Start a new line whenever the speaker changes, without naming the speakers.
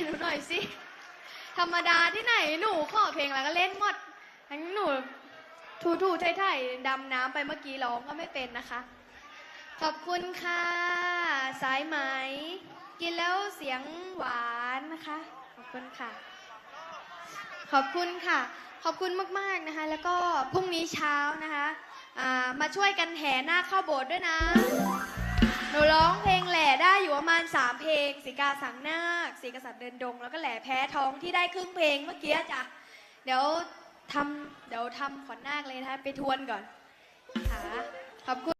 หนูหน่อยสิ ธรรมดาที่ไหนหนูขอเพลงแล้วก็เล่นหมดทั้งหนูถูถูไถ่ไถ่ดำน้ำไปเมื่อกี้ร้องก็ไม่เป็นนะคะ ขอบคุณค่ะ สายไหม กินแล้วเสียงหวานนะคะ ขอบคุณค่ะ ขอบคุณค่ะ ขอบคุณมากๆนะคะ แล้วก็พรุ่งนี้เช้านะคะ มาช่วยกันแห่หน้าเข้าโบสถ์ด้วยนะ หนูร้องเพลงามเพลงสีกาสังนาคสีกษัตริย์เดินดง แล้วก็แหล่แพ้ท้องที่ได้ครึ่งเพลงเมื่อกี้จ้ะเดี๋ยวทำเดี๋ยวทำขวัญนาคเลยนะคะไปทวนก่อนค่ะขอบคุณ